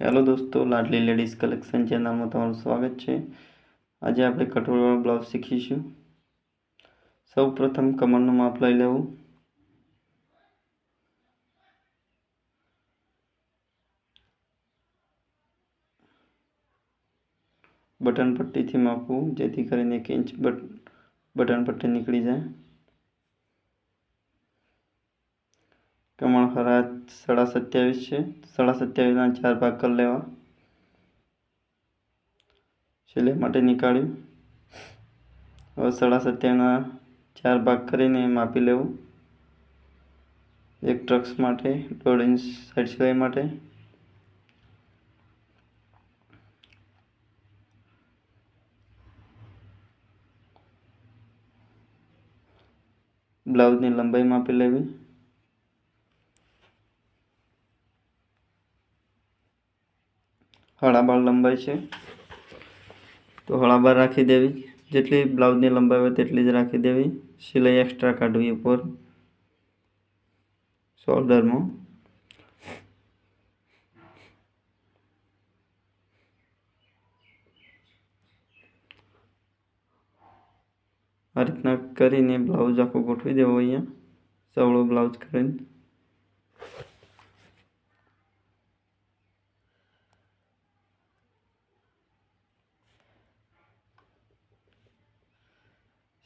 Hello દોસ્તો, લાડલી ladies collection ચેનલમાં તમારું સ્વાગત છે. આજે આપણે કઠોળવાળો બ્લાઉઝ શીખીશું. સૌ પ્રથમ કમરનું માપ લઈ લેવું. બટન પટ્ટીથી માપવું, જેથી કરીને એક ઇંચ બટન પટ્ટી નીકળી જાય. કમળ ખરા સાડા સત્યાવીસ છે. સાડા સત્યાવીસના ચાર ભાગ કરી લેવા. છેલ્લે માટે નીકાળ્યું. હવે સાડા સત્યાવીસના ચાર ભાગ કરીને માપી લેવું. એક ટ્રક્સ માટે, દોઢ ઇંચ સાઈડ સિલાઈ માટે. બ્લાઉઝની લંબાઈ માપી લેવી. હળાબાર લંબાઈ છે. તો હળાબાર રાખી દેવી. જેટલી બ્લાઉઝની લંબાઈ હોય તેટલી જ રાખી દેવી. સિલાઈ એક્સ્ટ્રા કાઢવી ઉપર. શોલ્ડરમાં આ રીતના કરીને બ્લાઉઝ આખું ગોઠવી દેવો અહીંયા. સવળો બ્લાઉઝ કરીને.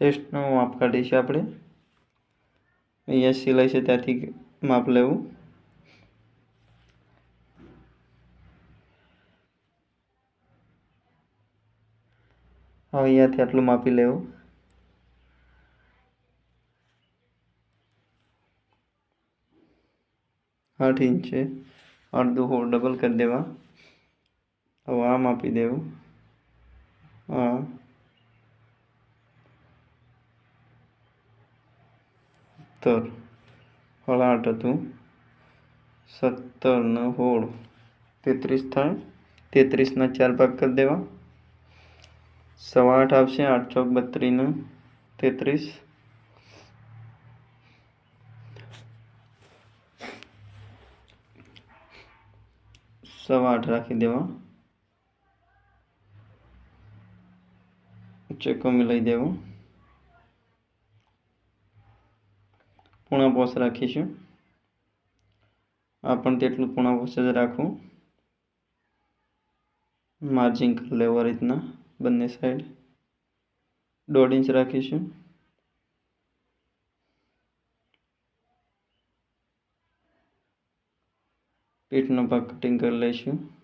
શેષનું માપ કાઢીશું આપણે. અહીંયા સિલાઈ છે ત્યાંથી માપ લેવું. હવે અહીંયાથી આટલું માપી લેવું. આઠ ઇંચ છે. અડધું હોળ ડબલ કરી દેવા. હવે આમ આપી દેવું. હા સત્તર હળ આઠ હતું સત્તરનો હોળ તેત્રીસ થાય તેત્રીસના ચાર ભાગ કરી દેવા સવા આઠ આવશે આઠ ચોક બત્રીસનું તેત્રીસ સવા આઠ રાખી દેવા ચેકો મિલાઈ દેવું પોસ રાખીશું. આ પણ તેટલું પોસ જ રાખવું. માર્જિંગ કરી લેવા રીતના બંને સાઈડ દોઢ ઇંચ રાખીશું. પીઠનો ભાગ કટિંગ કરી લઈશું.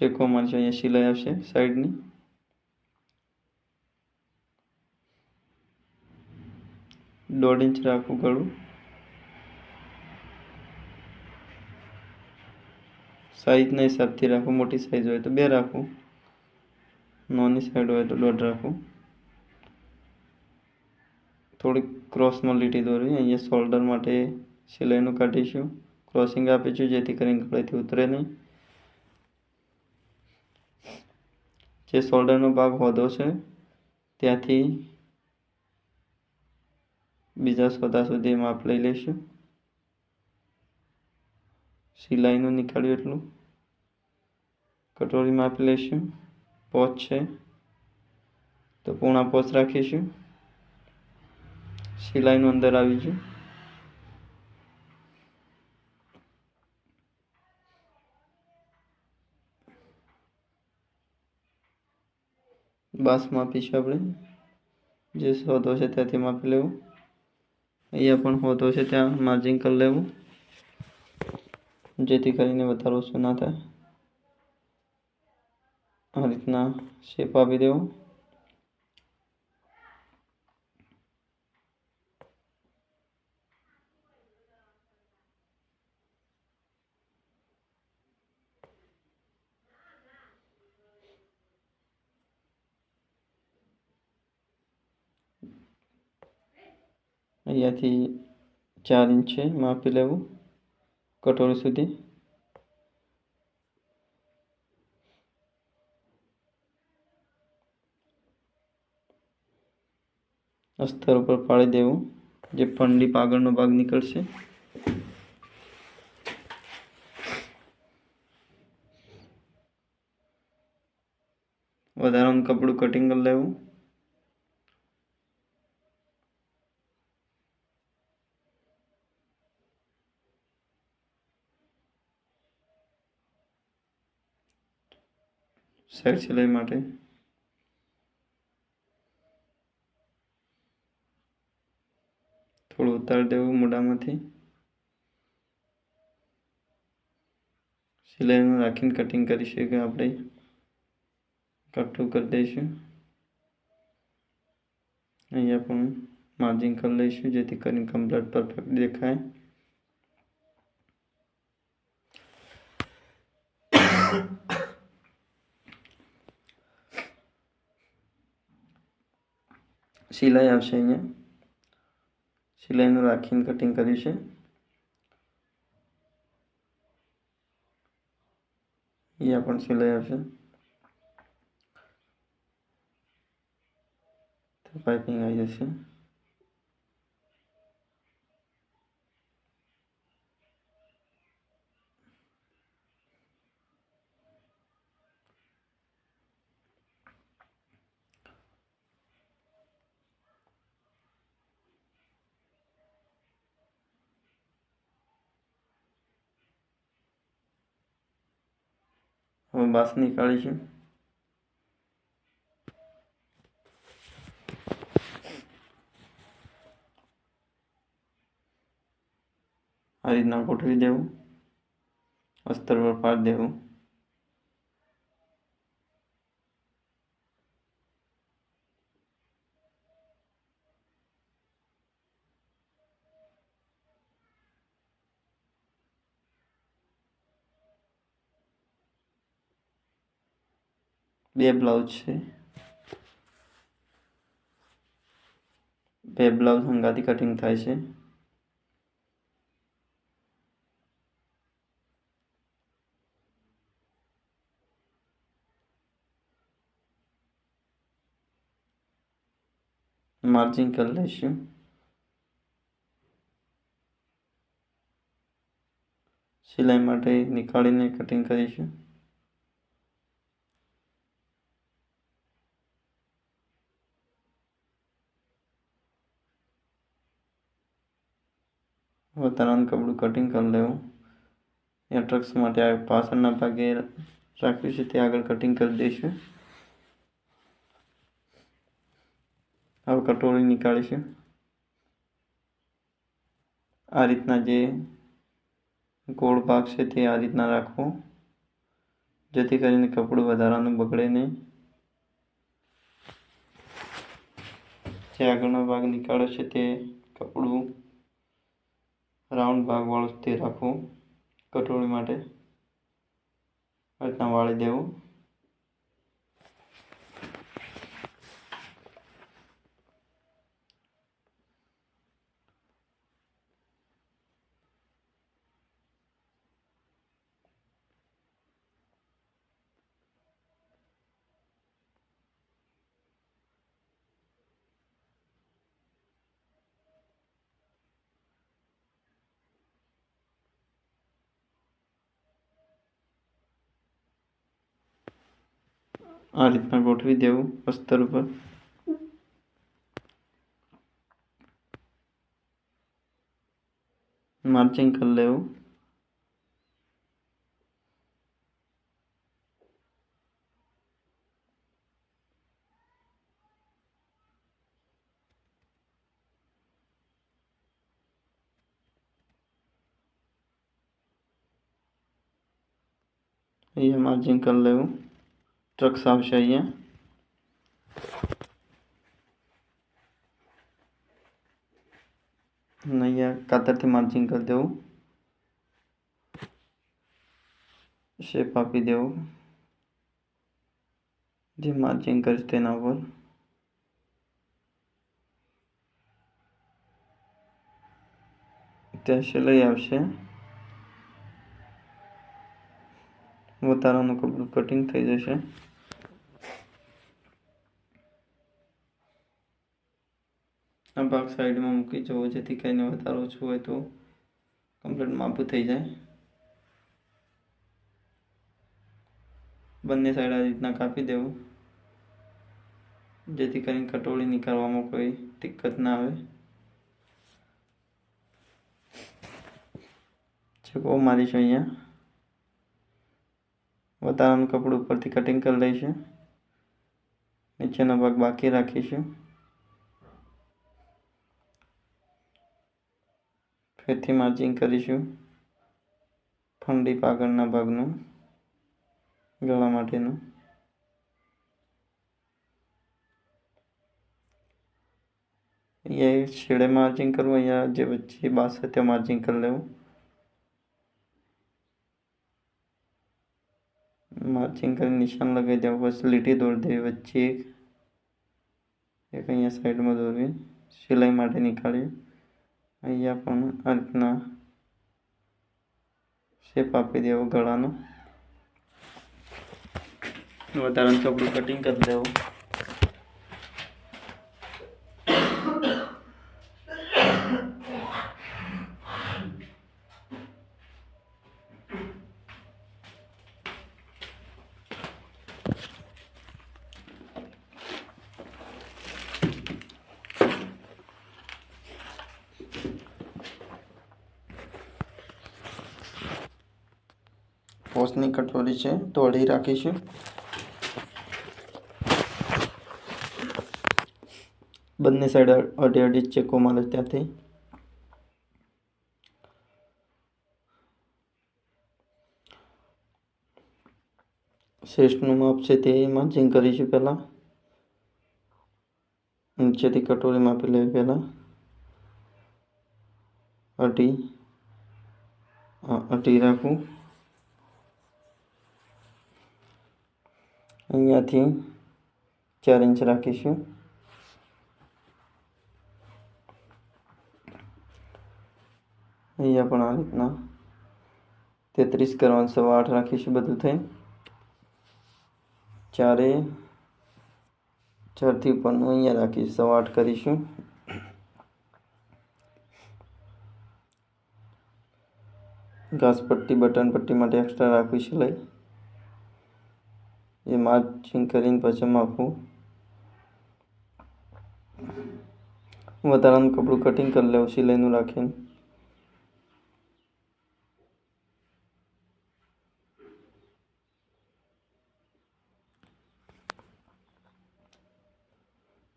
ચેકો મારશે અહીંયા સિલાઈ આવશે સાઈડની. દોઢ ઇંચ રાખવું ગળું. સાઈઝના હિસાબથી રાખવું મોટી સાઈઝ હોય તો બે રાખવું નોની સાઈડ હોય તો દોઢ રાખવું થોડીક ક્રોસમાં લીટી દોરવી અહીંયા શોલ્ડર માટે સિલાઈનું કાઢીશું. ક્રોસિંગ આપીશું જેથી કરીને ગળેથી ઉતરે નહીં. જે શોલ્ડરનો ભાગ હોદો છે, ત્યાંથી બીજા સોદા સુધી માપ લઈ લઈશું. સિલાઈનું નીકળ્યું એટલું. કટોરી માપી લઈશું. પોચ છે. તો પૂણા પોચ રાખીશું. સિલાઈનું અંદર આવી આવીશું બાસ માપીશું આપણે. જે સોદો છે ત્યાંથી માપી લેવું. અહીંયા પણ હોદો છે, ત્યાં માર્જિંગ કરી લેવું. જેથી કરીને વધારે ઓછું ના થાય. આ રીતના શેપ આપી દેવો. અહીંયાથી ચાર ઇંચ માપી લેવું, કટોરી સુધી. અસ્તર ઉપર પાડી દેવું, જે ફંડી આગળનો ભાગ નીકળશે. વધારાનું કપડું કટિંગ કરી લેવું. સાઈડ સિલાઈ માટે. થોડું ઉતારી દેવું મોઢામાંથી. સિલાઈનું રાખીને કટિંગ કરી શકીએ આપણે. કટું કરી દઈશું. અહીંયા પણ માર્જિન કરી લઈશું જેથી કરીને કમ્પ્લેટ પરફેક્ટ દેખાય. સિલાઈ આવશે અહીંયા. સિલાઈનું રાખીને કટિંગ કર્યું છે. અહીંયા પણ સિલાઈ આવશે. પાઇપિંગ આવી જશે. હવે બાસ નીકાળીશું આ રીતના ગોઠવી દેવું અસ્તર પર પાડી દેવું બે બ્લાઉઝ છે. બે બ્લાઉઝ હંગાથી કટિંગ થાય છે. માર્જિન કરી લઈશું. સિલાઈ માટે નીકાળીને કટિંગ કરીશું. વધારાનું કપડું કટિંગ કરી લેવું. એ ટ્રક્સ માટે પાછળના ભાગે રાખ્યું છે તે આગળ કટિંગ કરી દઈશું. હવે કટોરી નીકાળીશું. આ રીતના જે ગોળ ભાગ છે તે આ રીતના રાખવો. જેથી કરીને કપડું વધારાનું બગડે નહીં. જે આગળનો ભાગ નીકાળ્યો છે તે કપડું રાઉન્ડ ભાગવાળું તે રાખવું કટોળી માટે. રીતના વાળી દેવું. આ રીતના ગોઠવી દેવું અસ્તર ઉપર માર્ચિંગ કરી લેવું અહીંયા માર્જિંગ કરી લેવું ટ્રક્સ આવશે અહીંયા. અને અહીંયા કાતરથી માર્જિંગ કરી દેવું. શેપ આપી દેવું. જે માર્જિંગ કરીશ તેના ઉપર. ત્યાં લઈ આવશે. વધારાનું કપડું કટિંગ થઈ જશે. ભાગ સાઈડમાં મૂકી જવો, જેથી કરીને વધારો ઓછું હોય તો કમ્પ્લીટ માપું થઈ જાય. બંને સાઈડ આ રીતના કાપી દેવું. જેથી કરીને કટોળી નીકાળવામાં કોઈ દિક્કત ના આવે. ચકો મારીશું અહીંયા. વધારાનું કપડું ઉપરથી કટિંગ કરી લઈશું. નીચેનો ભાગ બાકી રાખીશું. ફેરથી માર્જિંગ કરીશું. ફંડી પાગળના ભાગનું, ગળા માટેનું. અહીંયા છેડે માર્જિંગ કરવું, અહીંયા જે વચ્ચે બાસ ત્યાં માર્જિંગ કરી લેવું. માર્જિંગ કરી નિશાન લગાવી દેવું, બસ લીટી દોરી દેવી વચ્ચે એક. એક અહીંયા સાઈડમાં દોરવી સિલાઈ માટે નીકાળીએ. અહીંયા પણ અંતના શેપ આપી દેવો ગળાનો. વધારાનું કપડું કટિંગ કરી દેવું. પોસની કટોરી છે તો અઢી રાખીશું. બંને સાઈડ અઢી અઢી ચેકો મારે ત્યાંથી. શ્રેષ્ઠનું માપ છે તે માર્જિંગ કરીશું પહેલાં. નીચેથી કટોરી માપી લેવી પહેલાં. અઢી. અઢી રાખું. અહીંયાથી ચાર ઇંચ રાખીશું. અહીંયા પણ આ રીતના તેત્રીસ કરવાનું સવા આઠ રાખીશું બધું થઈ ચારે ચારથી ઉપરનું અહીંયા રાખીશું, સવા આઠ કરીશું. ઘાસપટ્ટી બટન પટ્ટી માટે એક્સ્ટ્રા રાખવી સિલાઈ એ માર્ચિંગ કરીને પછી માપું વધારાનું કપડું કટિંગ કરી લેવું, સિલાઈનું રાખીને.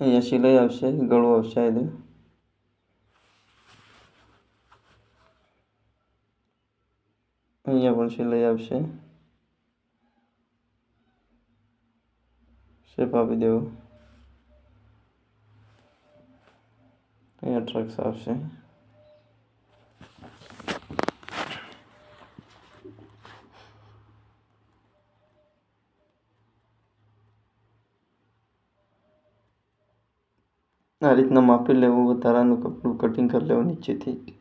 અહીંયા સિલાઈ આવશે, ગળું આવશે આ અહીંયા પણ સિલાઈ આવશે. શેપ આપી દેવું. અહીંયા ટ્રક્સ આવશે. આ રીતના માપી લેવું વધારાનું કપડું કટિંગ કરી લેવું નીચેથી.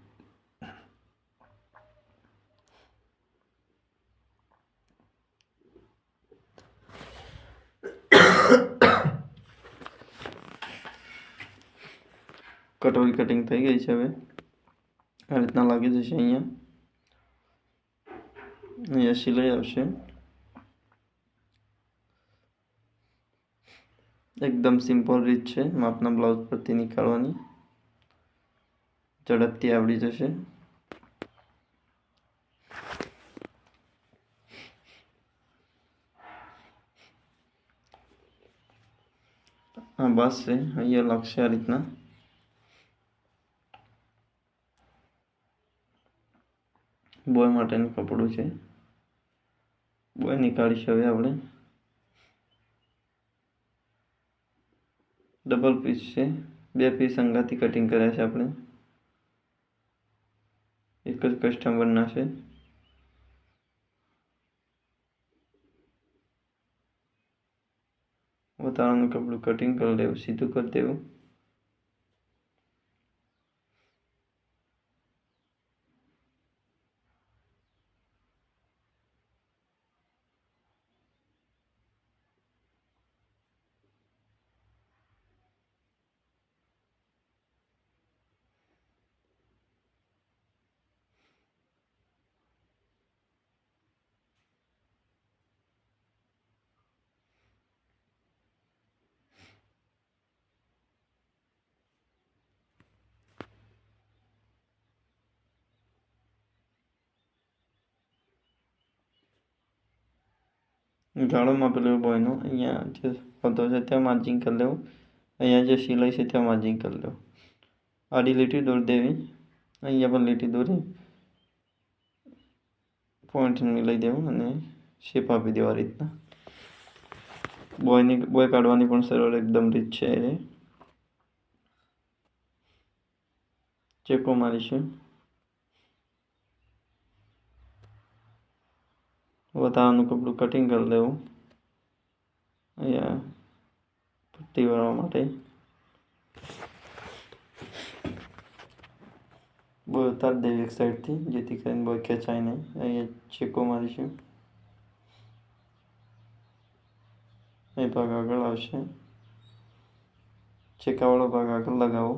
કટોરી કટિંગ થઈ ગઈ છે હવે. આ રીતના લાગી જશે અહીંયા. અહીંયા સિલાઈ આવશે. એકદમ સિમ્પલ રીત છે, માપના બ્લાઉઝ પરથી નીકાળવાની. ઝડપથી આવડી જશે. હા, બસ છે, અહીંયા લાગશે આ રીતના. બોય માટેનું કપડું છે. બોય નીકાળીશું હવે આપણે. ડબલ પીસ છે. બે પીસ અંગાથી કટિંગ કર્યા છે આપણે. એક જ કસ્ટમરના છે. વધારાનું કપડું કટિંગ કરી લેવું સીધું કરી દેવું. ગાળો માપેલો બોયનો અહીંયા જે વધો છે ત્યાં માર્જિંગ કરી લેવું અહીંયા જે સિલાઈ છે ત્યાં માર્જિંગ કરી લેવું આડી લીટી દોરી દેવી અહીંયા પણ લીટી દોરી પોઈન્ટ લઈ દેવું અને શેપ આપી દેવા રીતના બોયની બોય કાઢવાની પણ સરળ એકદમ રીત છે એ ચેકો મારીશું વધારાનું કપડું કટિંગ કરી દેવું અહીંયા પટ્ટી વાળવા માટે બોય ઉતારી દેવી એક સાઈડથી જેથી કરીને બોય ખેંચાય નહીં અહીંયા ચેકો મારીશું એ ભાગ આગળ આવશે ચેકાવાળો ભાગ આગળ લગાવો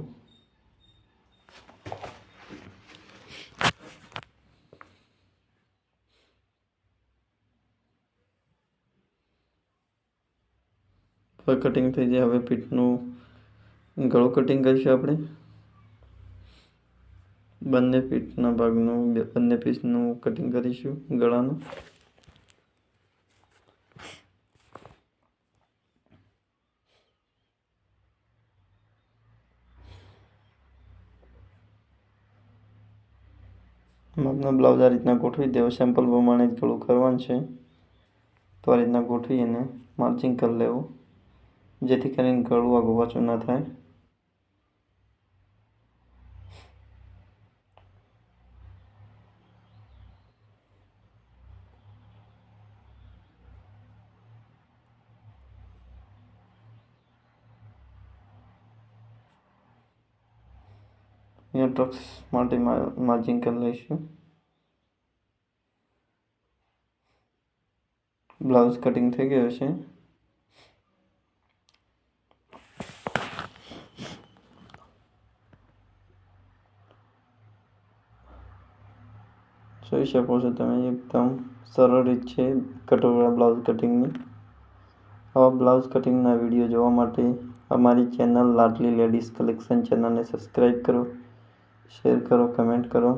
હવે કટિંગ થઈ જાય, હવે પીઠનું ગળું કટિંગ કરીશું આપણે. બંને પીઠના ભાગનું બંને પીસનું કટિંગ કરીશું ગળાનું. માપનો બ્લાઉઝ આ રીતના ગોઠવી, દેવો સેમ્પલ પ્રમાણે જ ગળું કરવાનું છે. તો આ રીતના ગોઠવી અને માર્ચિંગ કરી લેવું. જેથી કરીને ગળું પાછું ના થાય. અહીંયા ટ્રક્સ માટે માર્જિંગ કરી લઈશું. બ્લાઉઝ કટિંગ થઈ ગયો છે. જોઈ શકો છો તમે એકદમ સરળ રીત છે કટોરા બ્લાઉઝ કટિંગની આવા બ્લાઉઝ કટિંગના વીડિયો જોવા માટે અમારી ચેનલ લાડલી લેડીઝ કલેક્શન ચેનલને સબસ્ક્રાઈબ કરો શેર કરો કમેન્ટ કરો